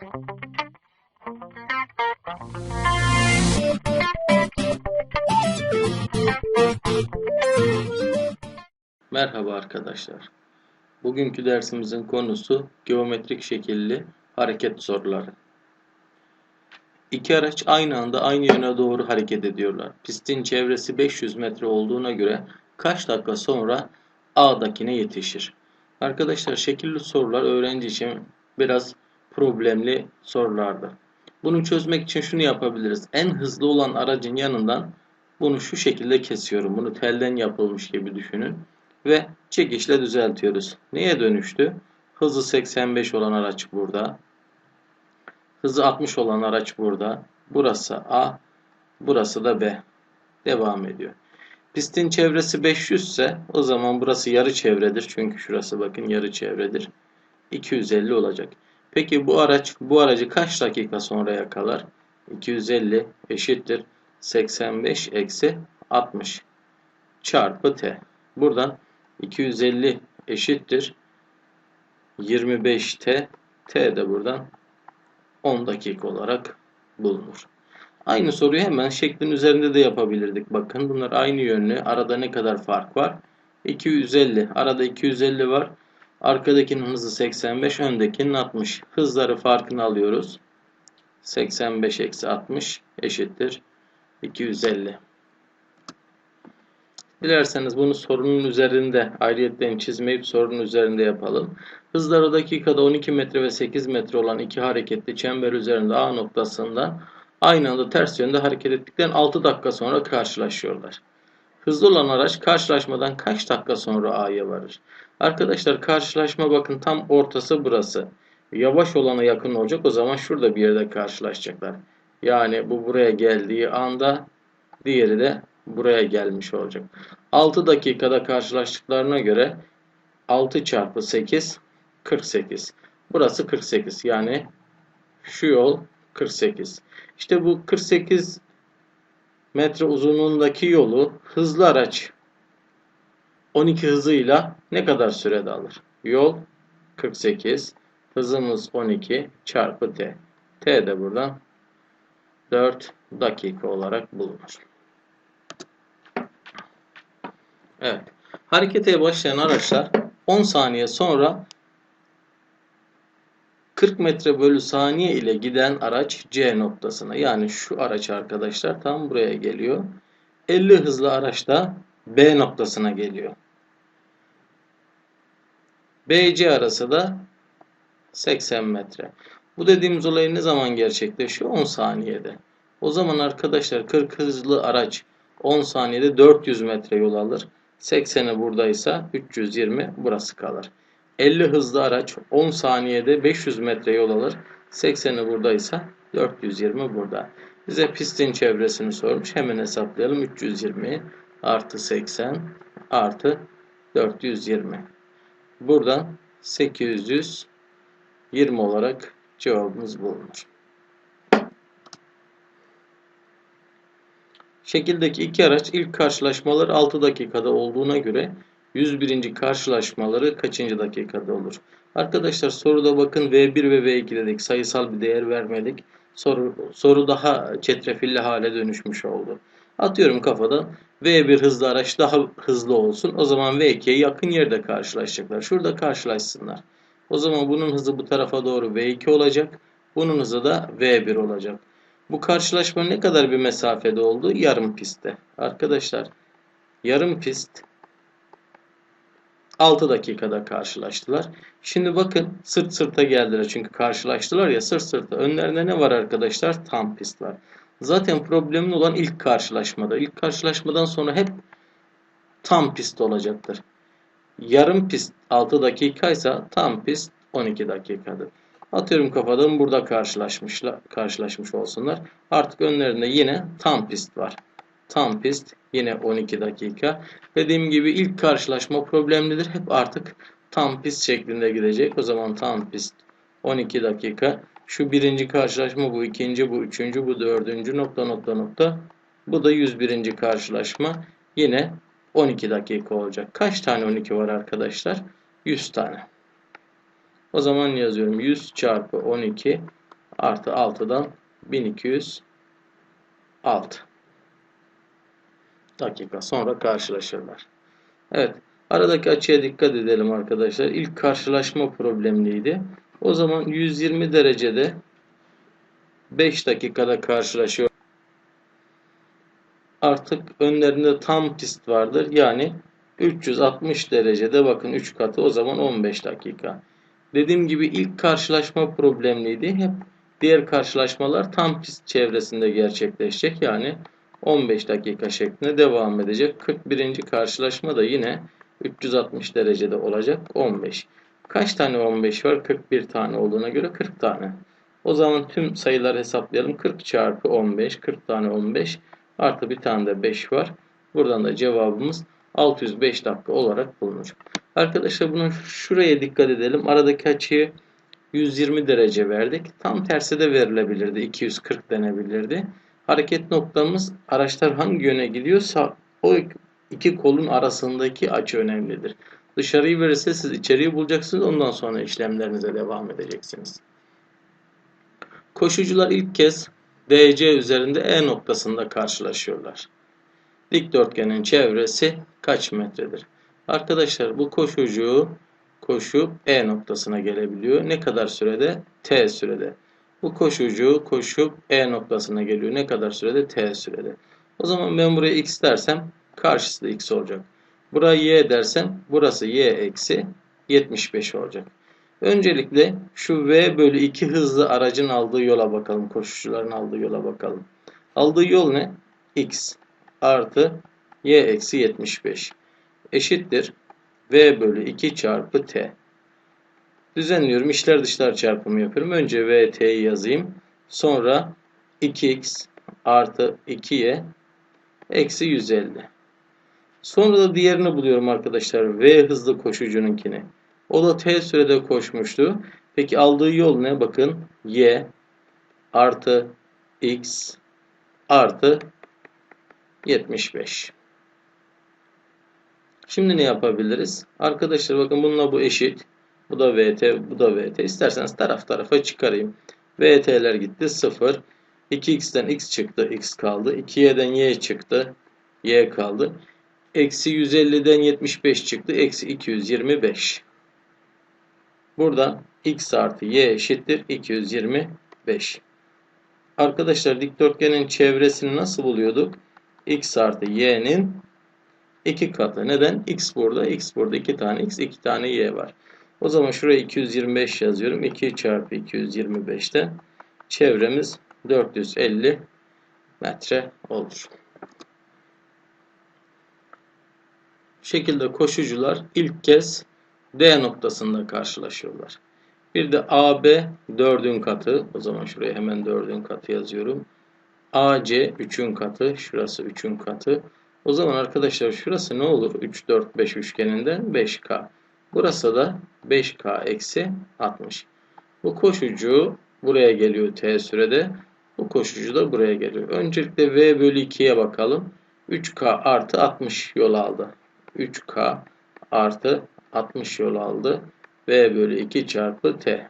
Merhaba arkadaşlar. Bugünkü dersimizin konusu geometrik şekilli hareket soruları. İki araç aynı anda aynı yöne doğru hareket ediyorlar. Pistin çevresi 500 metre olduğuna göre kaç dakika sonra A'dakine yetişir? Arkadaşlar şekilli sorular öğrenci için biraz problemli sorulardır. Bunu çözmek için şunu yapabiliriz. En hızlı olan aracın yanından bunu şu şekilde kesiyorum. Bunu telden yapılmış gibi düşünün. Ve çekişle düzeltiyoruz. Neye dönüştü? Hızı 85 olan araç burada. Hızı 60 olan araç burada. Burası A. Burası da B. Devam ediyor. Pistin çevresi 500 ise o zaman burası yarı çevredir. Çünkü şurası bakın yarı çevredir. 250 olacak. Peki bu araç bu aracı kaç dakika sonra yakalar? 250 eşittir 85 eksi 60 çarpı t. Buradan 250 eşittir 25t. t de buradan 10 dakika olarak bulunur. Aynı soruyu hemen şeklin üzerinde de yapabilirdik. Bakın bunlar aynı yönlü. Arada ne kadar fark var? 250. Arada 250 var. Arkadakinin hızı 85, öndekinin 60. Hızları farkını alıyoruz. 85 eksi 60 eşittir 250. Dilerseniz bunu sorunun üzerinde ayrıyetten çizmeyip sorunun üzerinde yapalım. Hızları dakikada 12 metre ve 8 metre olan iki hareketli çember üzerinde A noktasında aynı anda ters yönde hareket ettikten 6 dakika sonra karşılaşıyorlar. Hızlı olan araç karşılaşmadan kaç dakika sonra A'ya varır? Arkadaşlar karşılaşma bakın tam ortası burası. Yavaş olana yakın olacak o zaman şurada bir yerde karşılaşacaklar. Yani bu buraya geldiği anda diğeri de buraya gelmiş olacak. 6 dakikada karşılaştıklarına göre 6 çarpı 8 48. Burası 48 yani şu yol 48. İşte bu 48 metre uzunluğundaki yolu hızlı araç 12 hızıyla ne kadar sürede alır? Yol 48, hızımız 12 çarpı t. t de buradan 4 dakika olarak bulunur. Evet. Harekete başlayan araçlar 10 saniye sonra 40 metre bölü saniye ile giden araç C noktasına yani şu araç arkadaşlar tam buraya geliyor. 50 hızlı araç da B noktasına geliyor. BC arası da 80 metre. Bu dediğimiz olay ne zaman gerçekleşiyor? 10 saniyede. O zaman arkadaşlar 40 hızlı araç 10 saniyede 400 metre yol alır. 80'i buradaysa 320 burası kalır. 50 hızlı araç 10 saniyede 500 metre yol alır. 80'i buradaysa 420 burada. Bize pistin çevresini sormuş. Hemen hesaplayalım. 320 artı 80 artı 420. Buradan 820 olarak cevabımız bulunur. Şekildeki iki araç ilk karşılaşmaları 6 dakikada olduğuna göre 101. karşılaşmaları kaçıncı dakikada olur? Arkadaşlar soruda bakın V1 ve V2 dedik. Sayısal bir değer vermedik. Soru, soru daha çetrefilli hale dönüşmüş oldu. Atıyorum kafadan V1 hızlı araç daha hızlı olsun. O zaman V2'ye yakın yerde karşılaşacaklar. Şurada karşılaşsınlar. O zaman bunun hızı bu tarafa doğru V2 olacak. Bunun hızı da V1 olacak. Bu karşılaşma ne kadar bir mesafede oldu? Yarım pistte. Arkadaşlar yarım pist 6 dakikada karşılaştılar. Şimdi bakın sırt sırta geldiler çünkü karşılaştılar ya sırt sırta. Önlerinde ne var arkadaşlar? Tam pist var. Zaten problemin olan ilk karşılaşmada. İlk karşılaşmadan sonra hep tam pist olacaktır. Yarım pist 6 dakikaysa tam pist 12 dakikadır. Atıyorum kafadan burada karşılaşmışlar, karşılaşmış olsunlar. Artık önlerinde yine tam pist var. Tam pist yine 12 dakika. Dediğim gibi ilk karşılaşma problemlidir. Hep artık tam pist şeklinde gidecek. O zaman tam pist 12 dakika. Şu birinci karşılaşma, bu ikinci, bu üçüncü, bu dördüncü nokta nokta nokta. Bu da 101. karşılaşma. Yine 12 dakika olacak. Kaç tane 12 var arkadaşlar? 100 tane. O zaman yazıyorum 100 çarpı 12 artı 6'dan 1206 dakika sonra karşılaşırlar. Evet. Aradaki açıya dikkat edelim arkadaşlar. İlk karşılaşma problemliydi. O zaman 120 derecede 5 dakikada karşılaşıyor. Artık önlerinde tam pist vardır. Yani 360 derecede bakın 3 katı o zaman 15 dakika. Dediğim gibi ilk karşılaşma problemliydi. Hep diğer karşılaşmalar tam pist çevresinde gerçekleşecek. Yani 15 dakika şeklinde devam edecek. 41. karşılaşma da yine 360 derecede olacak 15. Kaç tane 15 var? 41 tane olduğuna göre 40 tane. O zaman tüm sayıları hesaplayalım. 40 çarpı 15, 40 tane 15 artı bir tane de 5 var. Buradan da cevabımız 605 dakika olarak bulunur. Arkadaşlar bunu şuraya dikkat edelim. Aradaki açıyı 120 derece verdik. Tam tersi de verilebilirdi. 240 denebilirdi. Hareket noktamız araçlar hangi yöne gidiyorsa o iki kolun arasındaki açı önemlidir. Dışarıyı verirse siz içeriği bulacaksınız. Ondan sonra işlemlerinize devam edeceksiniz. Koşucular ilk kez DC üzerinde E noktasında karşılaşıyorlar. Dikdörtgenin çevresi kaç metredir? Arkadaşlar bu koşucu koşup E noktasına gelebiliyor. Ne kadar sürede? T sürede. Bu koşucu koşup E noktasına geliyor. Ne kadar sürede? T sürede. O zaman ben buraya x dersem karşısı da x olacak. Buraya y dersem burası y eksi 75 olacak. Öncelikle şu v bölü 2 hızlı aracın aldığı yola bakalım. Koşucuların aldığı yola bakalım. Aldığı yol ne? x artı y eksi 75 eşittir v bölü 2 çarpı t. Düzenliyorum. İşler dışlar çarpımı yapıyorum. Önce v t'yi yazayım. Sonra 2x artı 2y eksi 150. Sonra da diğerini buluyorum arkadaşlar. V hızlı koşucununkini. O da t sürede koşmuştu. Peki aldığı yol ne? Bakın y artı x artı 75. Şimdi ne yapabiliriz? Arkadaşlar bakın bununla bu eşit. Bu da VT, bu da VT. İsterseniz taraf tarafa çıkarayım. VT'ler gitti 0. 2x'ten x çıktı, x kaldı. 2y'den y çıktı, y kaldı. Eksi 150'den 75 çıktı, eksi 225. Buradan x artı y eşittir 225. Arkadaşlar dikdörtgenin çevresini nasıl buluyorduk? x artı y'nin 2 katı. Neden? x burada, x burada 2 tane x, 2 tane y var. O zaman şuraya 225 yazıyorum. 2 çarpı 225'ten çevremiz 450 metre olur. Bu şekilde koşucular ilk kez D noktasında karşılaşıyorlar. Bir de AB 4'ün katı. O zaman şuraya hemen 4'ün katı yazıyorum. AC 3'ün katı. Şurası 3'ün katı. O zaman arkadaşlar şurası ne olur? 3, 4, 5 üçgeninden 5K. Burası da 5K eksi 60. Bu koşucu buraya geliyor T sürede. Bu koşucu da buraya geliyor. Öncelikle V bölü 2'ye bakalım. 3K artı 60 yol aldı. 3K artı 60 yol aldı. V bölü 2 çarpı T.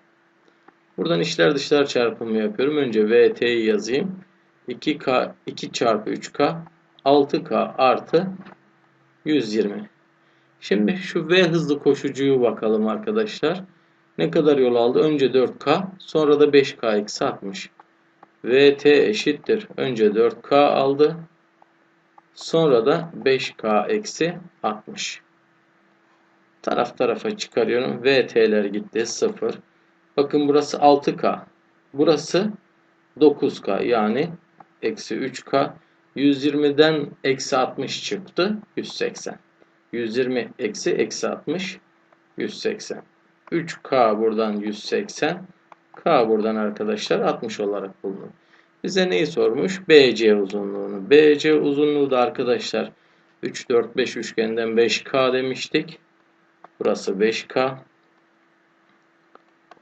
Buradan içler dışlar çarpımı yapıyorum. Önce VT'yi yazayım. 2K 2 çarpı 3K 6K artı 120. Şimdi şu V hızlı koşucuyu bakalım arkadaşlar. Ne kadar yol aldı? Önce 4K sonra da 5K eksi 60. VT eşittir. Önce 4K aldı. Sonra da 5K eksi 60. Taraf tarafa çıkarıyorum. VT'ler gitti. 0. Bakın burası 6K. Burası 9K. Yani eksi 3K. 120'den eksi 60 çıktı. 180. 120 eksi eksi 60. 180. 3K buradan 180. K buradan arkadaşlar 60 olarak bulunur. Bize neyi sormuş? BC uzunluğunu. BC uzunluğu da arkadaşlar 3, 4, 5 üçgenden 5K demiştik. Burası 5K.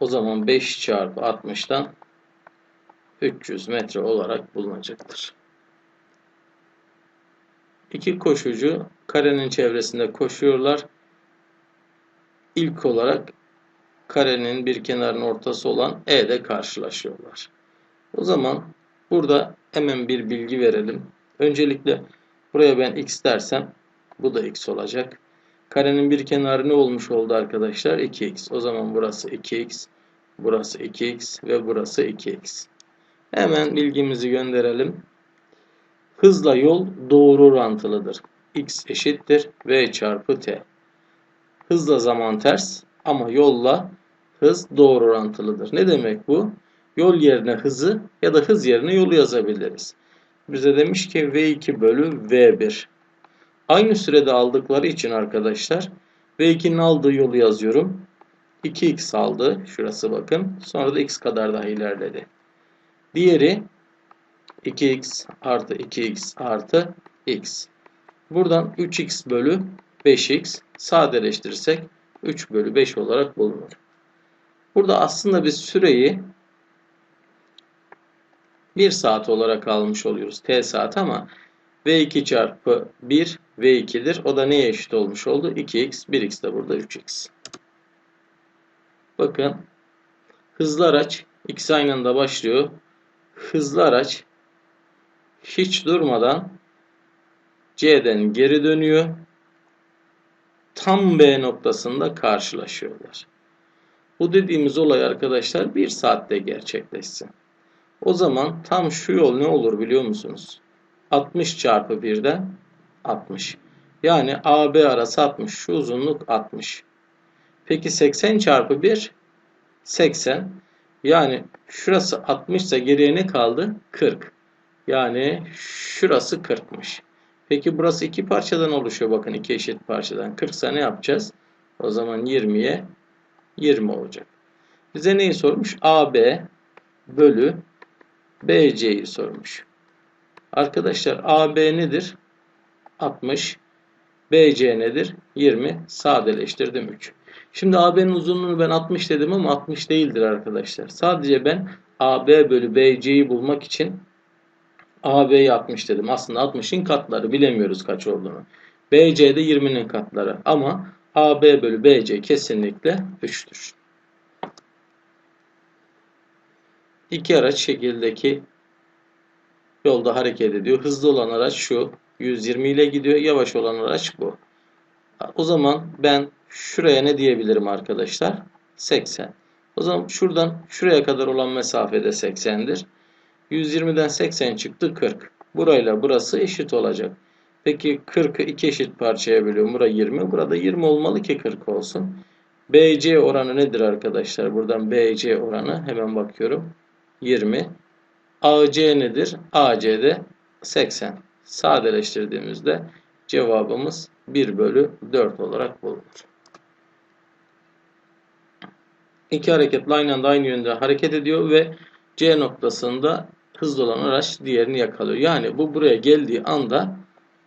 O zaman 5 çarpı 60'dan 300 metre olarak bulunacaktır. İki koşucu karenin çevresinde koşuyorlar. İlk olarak karenin bir kenarının ortası olan E'de karşılaşıyorlar. O zaman burada hemen bir bilgi verelim. Öncelikle buraya ben x dersem bu da x olacak. Karenin bir kenarı ne olmuş oldu arkadaşlar? 2x. O zaman burası 2x, burası 2x ve burası 2x. Hemen bilgimizi gönderelim. Hızla yol doğru orantılıdır. x eşittir v çarpı t. Hızla zaman ters ama yolla hız doğru orantılıdır. Ne demek bu? Yol yerine hızı ya da hız yerine yolu yazabiliriz. Bize demiş ki v2 bölü v1. Aynı sürede aldıkları için arkadaşlar v2'nin aldığı yolu yazıyorum. 2x aldı. Şurası bakın. Sonra da x kadar daha ilerledi. Diğeri 2x artı 2x artı x. Buradan 3x bölü 5x sadeleştirirsek 3 bölü 5 olarak bulunur. Burada aslında biz süreyi 1 saat olarak almış oluyoruz. T saat ama V2 çarpı 1 V2'dir. O da neye eşit olmuş oldu? 2x. 1x de burada 3x. Bakın hızlı araç ikisi aynı anda başlıyor. Hızlı araç hiç durmadan C'den geri dönüyor. Tam B noktasında karşılaşıyorlar. Bu dediğimiz olay arkadaşlar bir saatte gerçekleşsin. O zaman tam şu yol ne olur biliyor musunuz? 60 çarpı 1'den 60. Yani AB arası 60. Şu uzunluk 60. Peki 80 çarpı 1 80. Yani şurası 60 ise geriye ne kaldı? 40. Yani şurası 40'mış. Peki burası iki parçadan oluşuyor. Bakın iki eşit parçadan. 40 ise ne yapacağız? O zaman 20'ye 20 olacak. Bize neyi sormuş? AB bölü BC'yi sormuş. Arkadaşlar AB nedir? 60. BC nedir? 20. Sadeleştirdim 3. Şimdi AB'nin uzunluğunu ben 60 dedim ama 60 değildir arkadaşlar. Sadece ben AB bölü BC'yi bulmak için AB'yi 60 dedim. Aslında 60'ın katları bilemiyoruz kaç olduğunu. BC de 20'nin katları ama AB bölü BC kesinlikle 3'tür. İki araç şekildeki yolda hareket ediyor. Hızlı olan araç şu. 120 ile gidiyor. Yavaş olan araç bu. O zaman ben şuraya ne diyebilirim arkadaşlar? 80. O zaman şuradan şuraya kadar olan mesafede 80'dir. 120'den 80 çıktı 40. Burayla burası eşit olacak. Peki 40'ı iki eşit parçaya bölüyorum. Burada 20. Burada 20 olmalı ki 40 olsun. BC oranı nedir arkadaşlar? Buradan BC oranı hemen bakıyorum. 20. AC nedir? AC de 80. Sadeleştirdiğimizde cevabımız 1 bölü 4 olarak bulunur. İki hareketle aynı anda aynı yönde hareket ediyor ve C noktasında hızlı olan araç diğerini yakalıyor. Yani bu buraya geldiği anda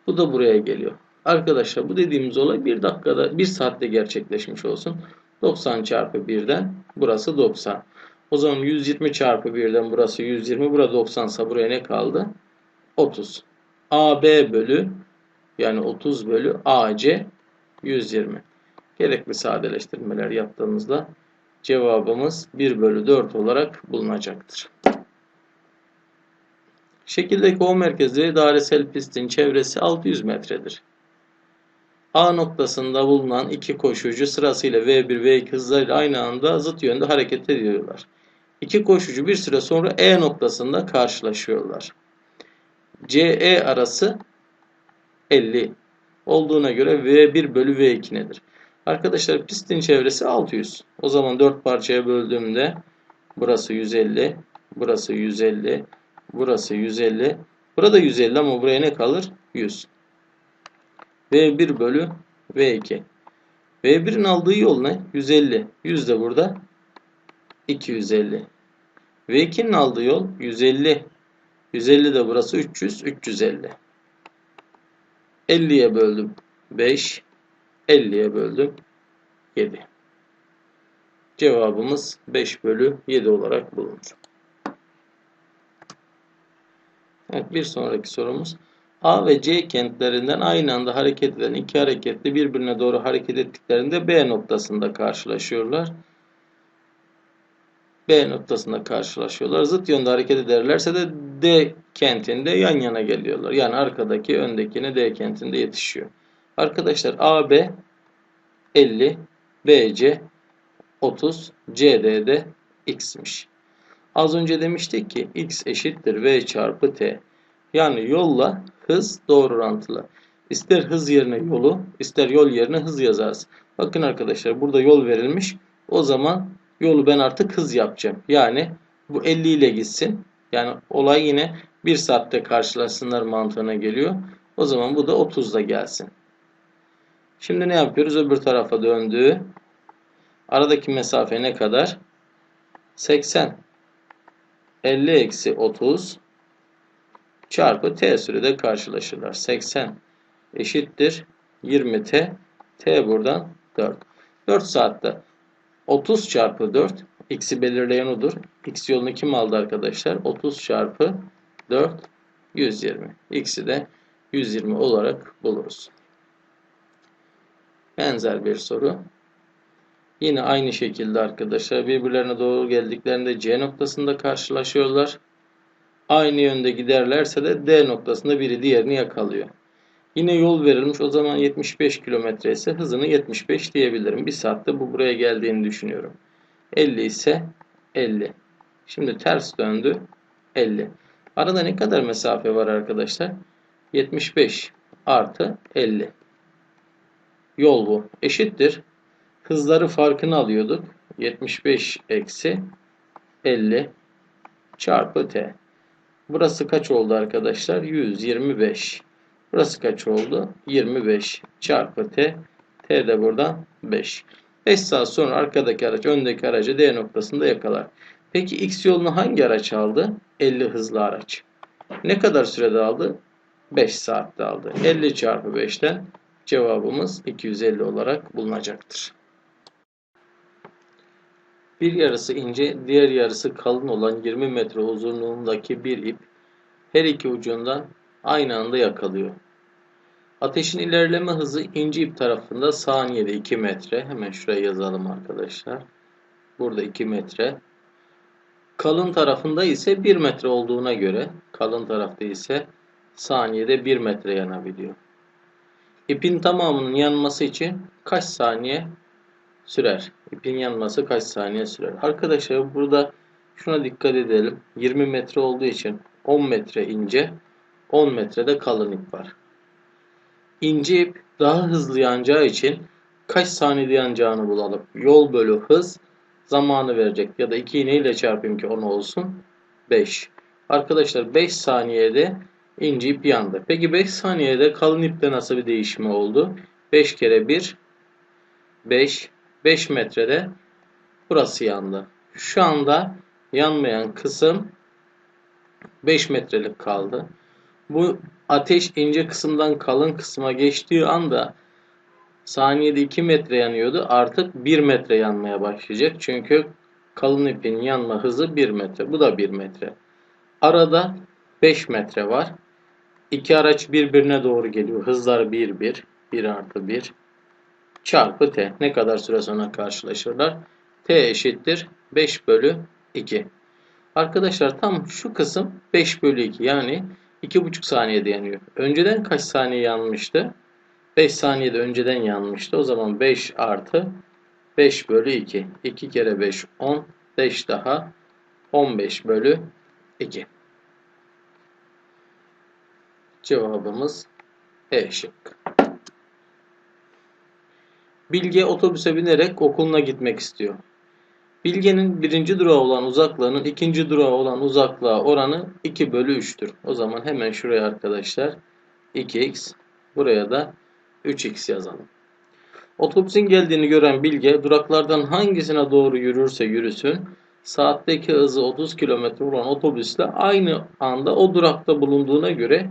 bu da buraya geliyor. Arkadaşlar bu dediğimiz olay 1 dakikada 1 saatte gerçekleşmiş olsun. 90 çarpı 1'den burası 90. O zaman 120 çarpı 1'den burası 120. Burada 90 ise buraya ne kaldı? 30. AB bölü yani 30 bölü AC 120. Gerekli sadeleştirmeler yaptığımızda cevabımız 1 bölü 4 olarak bulunacaktır. Şekildeki O merkezi dairesel pistin çevresi 600 metredir. A noktasında bulunan iki koşucu sırasıyla V1 V2 hızlarıyla aynı anda zıt yönde hareket ediyorlar. İki koşucu bir süre sonra E noktasında karşılaşıyorlar. CE arası 50 olduğuna göre V1 bölü V2 nedir? Arkadaşlar pistin çevresi 600. O zaman 4 parçaya böldüğümde burası 150, burası 150, burası 150. Burada 150 ama buraya ne kalır? 100. V1 bölü V2. V1'in aldığı yol ne? 150. 100 de burada 250. V2'nin aldığı yol 150. 150 de burası 300. 350. 50'ye böldüm 5. 50'ye böldüm 7. Cevabımız 5 bölü 7 olarak bulunur. Evet bir sonraki sorumuz. A ve C kentlerinden aynı anda hareket eden iki hareketli birbirine doğru hareket ettiklerinde B noktasında karşılaşıyorlar. B noktasında karşılaşıyorlar. Zıt yönde hareket ederlerse de D kentinde yan yana geliyorlar. Yani arkadaki öndekine D kentinde yetişiyor. Arkadaşlar AB 50, BC 30, CD'de x'miş. Az önce demiştik ki x eşittir v çarpı t. Yani yolla hız doğru orantılı. İster hız yerine yolu, ister yol yerine hız yazarız. Bakın arkadaşlar burada yol verilmiş. O zaman yolu ben artık hız yapacağım. Yani bu 50 ile gitsin. Yani olay yine 1 saatte karşılaşsınlar mantığına geliyor. O zaman bu da 30'da gelsin. Şimdi ne yapıyoruz? Öbür tarafa döndü. Aradaki mesafe ne kadar? 80. 50 eksi 30 çarpı t sürede karşılaşırlar. 80 eşittir 20t. t buradan 4. 4 saatte 30 çarpı 4 x'i belirleyen odur. x yolunu kim aldı arkadaşlar? 30 çarpı 4 120. x'i de 120 olarak buluruz. Benzer bir soru. Yine aynı şekilde arkadaşlar birbirlerine doğru geldiklerinde C noktasında karşılaşıyorlar. Aynı yönde giderlerse de D noktasında biri diğerini yakalıyor. Yine yol verilmiş. O zaman 75 kilometre ise hızını 75 diyebilirim. Bir saatte bu buraya geldiğini düşünüyorum. 50 ise 50. Şimdi ters döndü. 50. Arada ne kadar mesafe var arkadaşlar? 75 artı 50. Yol bu. Eşittir. Hızları farkını alıyorduk. 75 eksi 50 çarpı t. Burası kaç oldu arkadaşlar? 125. Burası kaç oldu? 25 çarpı t. T de buradan 5. 5 saat sonra arkadaki araç öndeki aracı D noktasında yakalar. Peki X yolunu hangi araç aldı? 50 hızlı araç. Ne kadar sürede aldı? 5 saatte aldı. 50 çarpı 5'ten cevabımız 250 olarak bulunacaktır. Bir yarısı ince, diğer yarısı kalın olan 20 metre uzunluğundaki bir ip her iki ucundan aynı anda yakalıyor. Ateşin ilerleme hızı ince ip tarafında saniyede 2 metre. Hemen şuraya yazalım arkadaşlar. Burada 2 metre. Kalın tarafında ise 1 metre olduğuna göre kalın tarafta ise saniyede 1 metre yanabiliyor. İpin tamamının yanması için kaç saniye sürer? İpin yanması kaç saniye sürer? Arkadaşlar burada şuna dikkat edelim. 20 metre olduğu için 10 metre ince, 10 metrede kalın ip var. İnce ip daha hızlı yanacağı için kaç saniyede yanacağını bulalım. Yol bölü hız zamanı verecek. Ya da 2 iğne ile çarpayım ki 10 olsun. 5. Arkadaşlar 5 saniyede ince ip yandı. Peki 5 saniyede kalın ipte nasıl bir değişme oldu? 5 kere 1 5 5 metrede burası yandı. Şu anda yanmayan kısım 5 metrelik kaldı. Bu ateş ince kısımdan kalın kısma geçtiği anda saniyede 2 metre yanıyordu. Artık 1 metre yanmaya başlayacak. Çünkü kalın ipin yanma hızı 1 metre. Bu da 1 metre. Arada 5 metre var. İki araç birbirine doğru geliyor. Hızlar 1 1. 1 artı 1 çarpı t. Ne kadar süre sonra karşılaşırlar? t eşittir 5 bölü 2. Arkadaşlar tam şu kısım 5 bölü 2 yani 2,5 saniyede yanıyor. Önceden kaç saniye yanmıştı? 5 saniyede önceden yanmıştı. O zaman 5 artı 5 bölü 2. 2 kere 5 10. 5 daha 15 bölü 2. Cevabımız E şıkkı. Bilge otobüse binerek okuluna gitmek istiyor. Bilge'nin birinci durağı olan uzaklığının ikinci durağı olan uzaklığa oranı 2 bölü 3'tür. O zaman hemen şuraya arkadaşlar 2x buraya da 3x yazalım. Otobüsün geldiğini gören Bilge duraklardan hangisine doğru yürürse yürüsün saatteki hızı 30 km olan otobüsle aynı anda o durakta bulunduğuna göre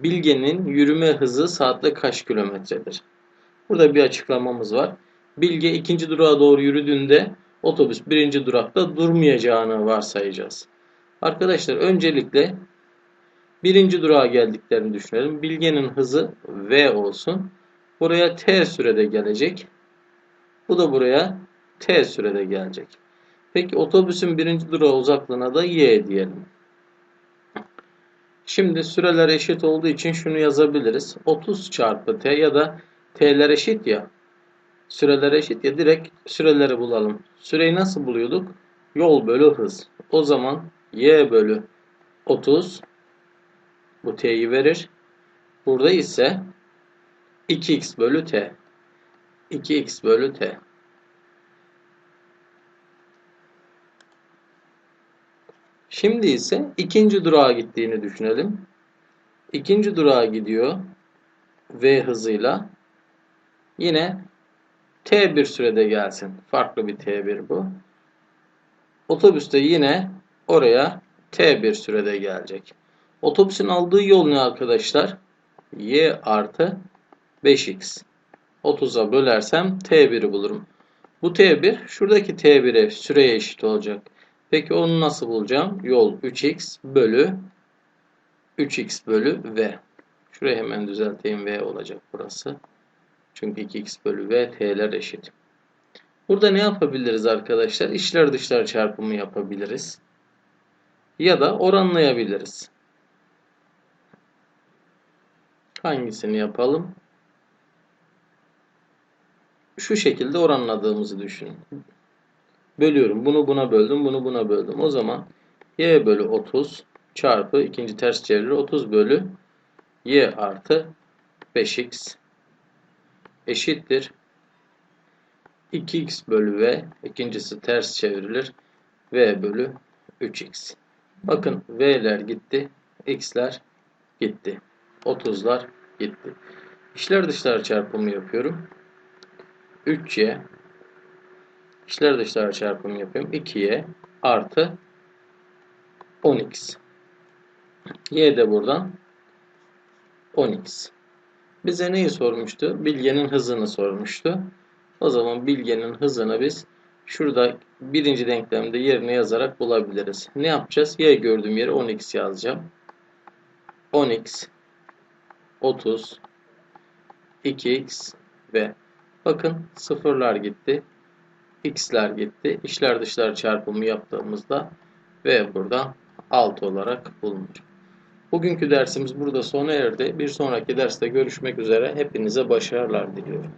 Bilge'nin yürüme hızı saatte kaç kilometredir? Burada bir açıklamamız var. Bilge ikinci durağa doğru yürüdüğünde otobüs birinci durakta durmayacağını varsayacağız. Arkadaşlar öncelikle birinci durağa geldiklerini düşünelim. Bilge'nin hızı v olsun. Buraya t sürede gelecek. Bu da buraya t sürede gelecek. Peki otobüsün birinci durağı uzaklığına da y diyelim. Şimdi süreler eşit olduğu için şunu yazabiliriz. 30 çarpı t ya da t'ler eşit ya. Süreler eşit ya direkt süreleri bulalım. Süreyi nasıl buluyorduk? Yol bölü hız. O zaman y bölü 30 bu t'yi verir. Burada ise 2x bölü t. 2x bölü t. Şimdi ise ikinci durağa gittiğini düşünelim. İkinci durağa gidiyor. V hızıyla. Yine T1 sürede gelsin. Farklı bir T1 bu. Otobüste yine oraya T1 sürede gelecek. Otobüsün aldığı yol ne arkadaşlar? Y artı 5x. 30'a bölersem T1'i bulurum. Bu T1 şuradaki T1'e süreye eşit olacak. Peki onu nasıl bulacağım? Yol 3x bölü 3x bölü v. Şurayı hemen düzelteyim. v olacak burası. Çünkü 2x bölü v t'ler eşit. Burada ne yapabiliriz arkadaşlar? İçler dışlar çarpımı yapabiliriz. Ya da oranlayabiliriz. Hangisini yapalım? Şu şekilde oranladığımızı düşünün. Bölüyorum. Bunu buna böldüm. Bunu buna böldüm. O zaman y bölü 30 çarpı ikinci ters çeviri 30 bölü y artı 5x eşittir 2x bölü v ikincisi ters çevrilir v bölü 3x. Bakın v'ler gitti. x'ler gitti. 30'lar gitti. İşler dışlar çarpımı yapıyorum. 3y İçler dışlar çarpımı yapıyorum. 2y artı 10x. y de buradan 10x. Bize neyi sormuştu? Bilgenin hızını sormuştu. O zaman bilgenin hızını biz şurada birinci denklemde yerine yazarak bulabiliriz. Ne yapacağız? Y gördüğüm yere 10x yazacağım. 10x 30 2x ve bakın sıfırlar gitti x'ler gitti. İçler dışlar çarpımı yaptığımızda v burada 6 olarak bulunur. Bugünkü dersimiz burada sona erdi. Bir sonraki derste görüşmek üzere. Hepinize başarılar diliyorum.